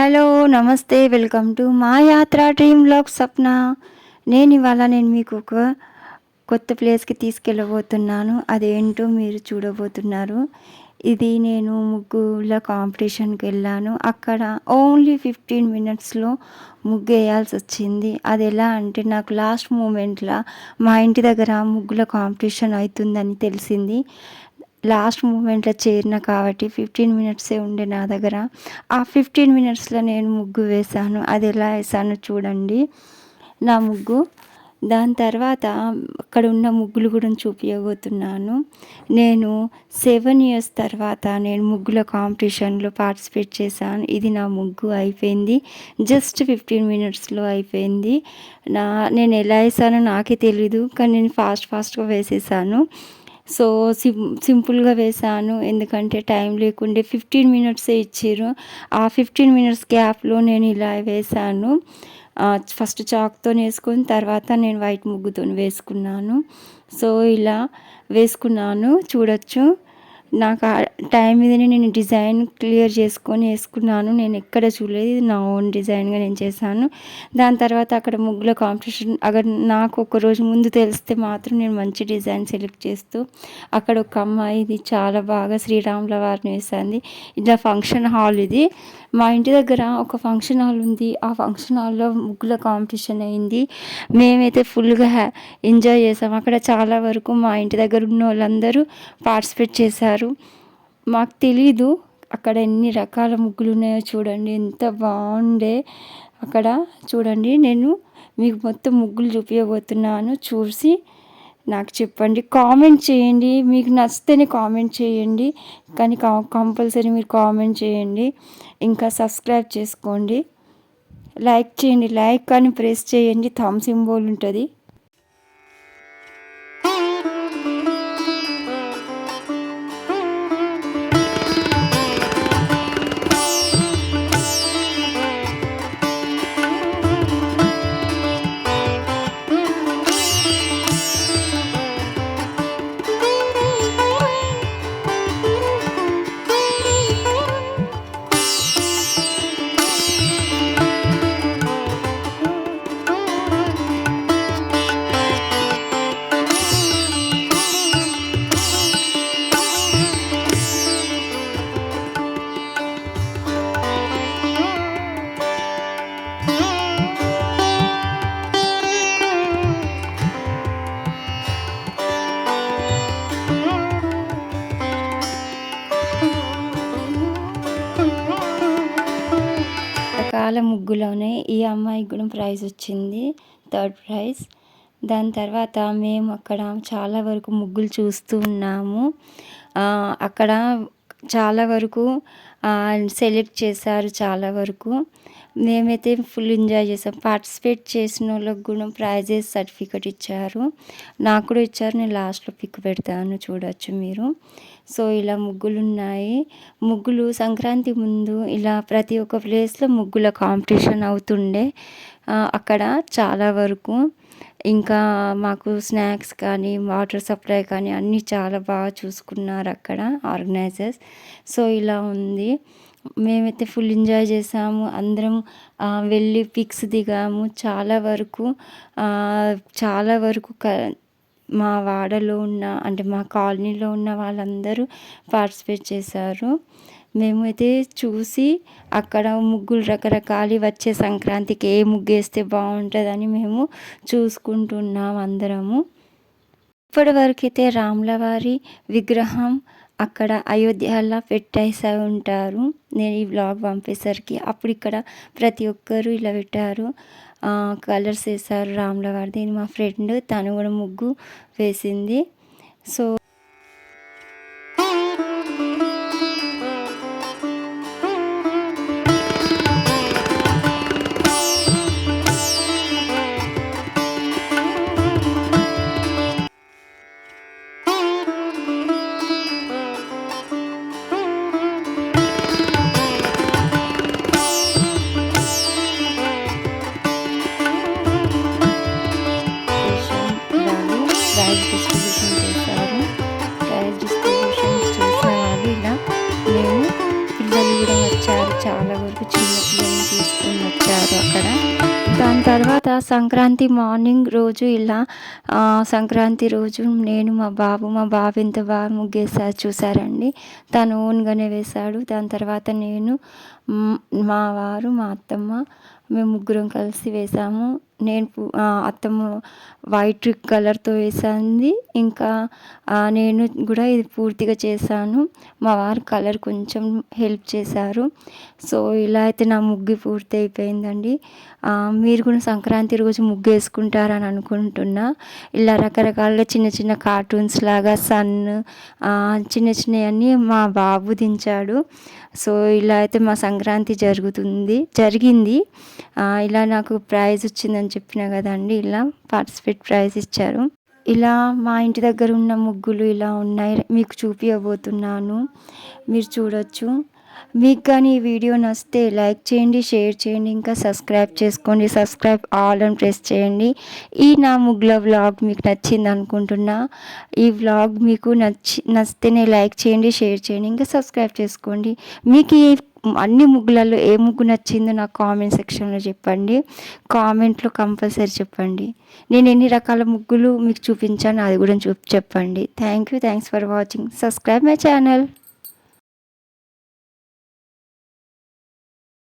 Hello నమస్తే welcome to మా యాత్ర డ్రీమ్ బ్లాగ్ స్వప్న. నేను ఇవాళ నేను మీకు ఒక కొత్త ప్లేస్కి తీసుకెళ్ళబోతున్నాను. అదేంటో మీరు చూడబోతున్నారు. ఇది నేను ముగ్గుల కాంపిటీషన్కి వెళ్ళాను. అక్కడ ఓన్లీ ఫిఫ్టీన్ మినిట్స్లో ముగ్గు వేయాల్సి వచ్చింది. అది ఎలా అంటే నాకు లాస్ట్ మూమెంట్లో మా ఇంటి దగ్గర ముగ్గుల కాంపిటీషన్ అవుతుందని తెలిసింది. లాస్ట్ మూమెంట్లో చేరిన కాబట్టి ఫిఫ్టీన్ మినిట్సే ఉండే నా దగ్గర. ఆ ఫిఫ్టీన్ మినిట్స్లో నేను ముగ్గు వేశాను. అది ఎలా వేసాను చూడండి. నా ముగ్గు. దాని తర్వాత అక్కడ ఉన్న ముగ్గులు కూడా చూపించబోతున్నాను నేను సెవెన్ ఇయర్స్ తర్వాత నేను ముగ్గుల కాంపిటీషన్లో పార్టిసిపేట్ చేశాను. ఇది నా ముగ్గు అయిపోయింది. జస్ట్ ఫిఫ్టీన్ మినిట్స్లో అయిపోయింది. నా నేను ఎలా వేసానో నాకే తెలీదు. కానీ నేను ఫాస్ట్ ఫాస్ట్గా వేసేసాను. సో సిం సింపుల్గా వేసాను ఎందుకంటే టైం లేకుండే ఫిఫ్టీన్ మినిట్సే ఇచ్చారు. ఆ ఫిఫ్టీన్ మినిట్స్ గ్యాప్లో నేను ఇలా వేసాను ఫస్ట్ చాక్తో వేసుకొని తర్వాత నేను వైట్ ముగ్గుతో వేసుకున్నాను. సో ఇలా వేసుకున్నాను. చూడొచ్చు. నాకు ఆ టైం మీదనే నేను డిజైన్ క్లియర్ చేసుకొని వేసుకున్నాను. నేను ఎక్కడ చూడలేదు. ఇది నా ఓన్ డిజైన్గా నేను చేశాను. దాని తర్వాత అక్కడ ముగ్గుల కాంపిటీషన్ అక్కడ నాకు ఒక రోజు ముందు తెలిస్తే మాత్రం నేను మంచి డిజైన్ సెలెక్ట్ చేస్తూ అక్కడ ఒక అమ్మాయి ఇది చాలా బాగా శ్రీరాముల వారిని వేసింది. ఇలా ఫంక్షన్ హాల్ ఇది. మా ఇంటి దగ్గర ఒక ఫంక్షన్ హాల్ ఉంది. ఆ ఫంక్షన్ హాల్లో ముగ్గుల కాంపిటీషన్ అయింది. మేమైతే ఫుల్గా హ్యా ఎంజాయ్ చేసాం. అక్కడ చాలా వరకు మా ఇంటి దగ్గర ఉన్న వాళ్ళందరూ పార్టిసిపేట్ చేశారు. మాకు తెలీదు అక్కడ ఎన్ని రకాల ముగ్గులు ఉన్నాయో చూడండి. ఎంత బాగుండే అక్కడ చూడండి. నేను మీకు మొత్తం ముగ్గులు చూపించబోతున్నాను చూసి నాకు చెప్పండి. కామెంట్ చేయండి. మీకు నచ్చితేనే కామెంట్ చేయండి. కానీ కంపల్సరీ మీరు కామెంట్ చేయండి. ఇంకా సబ్స్క్రైబ్ చేసుకోండి. లైక్ చేయండి. లైక్ కానీ ప్రెస్ చేయండి. థమ్ సింబోల్ ఉంటుంది. ముగ్గులోనే ఈ అమ్మాయికి కూడా ప్రైజ్ వచ్చింది థర్డ్ ప్రైజ్. దాని తర్వాత మేము అక్కడ చాలా వరకు ముగ్గులు చూస్తూ ఉన్నాము. అక్కడ చాలా వరకు సెలెక్ట్ చేశారు చాలా వరకు. మేమైతే ఫుల్ ఎంజాయ్ చేసాం. పార్టిసిపేట్ చేసిన వాళ్ళకి కూడా ప్రైజెస్ సర్టిఫికెట్ ఇచ్చారు. నాకు కూడా ఇచ్చారు. నేను లాస్ట్లో పిక్ పెడతాను చూడొచ్చు మీరు. సో ఇలా ముగ్గులు ఉన్నాయి ముగ్గులు సంక్రాంతి ముందు ఇలా ప్రతి ఒక్క ప్లేస్లో ముగ్గుల కాంపిటీషన్ అవుతుండే. అక్కడ చాలా వరకు ఇంకా మాకు స్నాక్స్ కానీ వాటర్ సప్లై కానీ అన్నీ చాలా బాగా చూసుకున్నారు అక్కడ ఆర్గనైజర్స్. సో ఇలా ఉంది. మేమైతే ఫుల్ ఎంజాయ్ చేసాము. అందరం వెళ్ళి పిక్స్ దిగాము. చాలా వరకు చాలా వరకు క మా వాడలో ఉన్న అంటే మా కాలనీలో ఉన్న వాళ్ళందరూ పార్టిసిపేట్ చేశారు. మేమైతే చూసి అక్కడ ముగ్గులు రకరకాలు వచ్చే సంక్రాంతికి ఏ ముగ్గు వేస్తే బాగుంటుందని మేము చూసుకుంటున్నాం అందరము. ఇప్పటివరకైతే రాములవారి విగ్రహం అక్కడ అయోధ్యలో పెట్టేసా ఉంటారు. నేను ఈ బ్లాగ్ పంపేసరికి అప్పుడు ఇక్కడ ప్రతి ఒక్కరు ఇలా పెట్టారు. కలర్స్ వేసారు రాములవారిది. మా ఫ్రెండ్ తను కూడా ముగ్గు వేసింది. సో డిస్ట్రిబ్యూషన్ చేస్తారు ప్రైజ్ డిస్ట్రిబ్యూషన్ చేసిన వాళ్ళు ఇలా మేము పిల్లలు కూడా వచ్చారు చాలా వరకు చిన్న పిల్లలు తీసుకొని వచ్చారు అక్కడ దాని తర్వాత సంక్రాంతి మార్నింగ్ రోజు ఇలా సంక్రాంతి రోజు నేను మా బాబు మా బాబు ఎంత బాగా ముగ్గేసారు చూసారండి. తను ఓన్గానే వేశాడు. దాని తర్వాత నేను మా వారు మా అత్తమ్మ మేము ముగ్గురం కలిసి వేసాము నేను పు- అత్తమ్మ వైట్ కలర్తో వేసింది. ఇంకా నేను కూడా ఇది పూర్తిగా చేశాను. మా వారు కలర్ కొంచెం హెల్ప్ చేశారు. సో ఇలా అయితే నా ముగ్గు పూర్తి అయిపోయిందండి. మీరు కూడా సంక్రాంతి రోజు ముగ్గు వేసుకుంటారని అనుకుంటున్నా. ఇలా రకరకాలుగా చిన్న చిన్న కార్టూన్స్ లాగా సన్ చిన్న చిన్నవన్నీ మా బాబు దించాడు. సో ఇలా అయితే మా సంక్రాంతి జరుగుతుంది జరిగింది. ఇలా నాకు ప్రైజ్ వచ్చిందని చెప్పిన కదండి ఇలా పార్టిసిపేట్ ప్రైజ్ ఇచ్చారు. ఇలా మా ఇంటి దగ్గర ఉన్న ముగ్గులు ఇలా ఉన్నాయి మీకు చూపించబోతున్నాను మీరు చూడొచ్చు. మీకు కానీ ఈ వీడియో నచ్చితే లైక్ చేయండి షేర్ చేయండి ఇంకా సబ్స్క్రైబ్ చేసుకోండి. సబ్స్క్రైబ్ ఆల్ అని ప్రెస్ చేయండి. ఈ నా ముగ్గుల వ్లాగ్ మీకు నచ్చింది అనుకుంటున్నా. ఈ వ్లాగ్ మీకు నచ్చి నచ్చితేనే లైక్ చేయండి షేర్ చేయండి ఇంకా సబ్స్క్రైబ్ చేసుకోండి. మీకు ఈ అన్ని ముగ్గులలో ఏ ముగ్గు నచ్చిందో నాకు కామెంట్ సెక్షన్లో చెప్పండి. కామెంట్లో కంపల్సరీ చెప్పండి. నేను ఎన్ని రకాల ముగ్గులు మీకు చూపించాను అది కూడా చూ చెప్పండి. Thank you thanks for watching subscribe my channel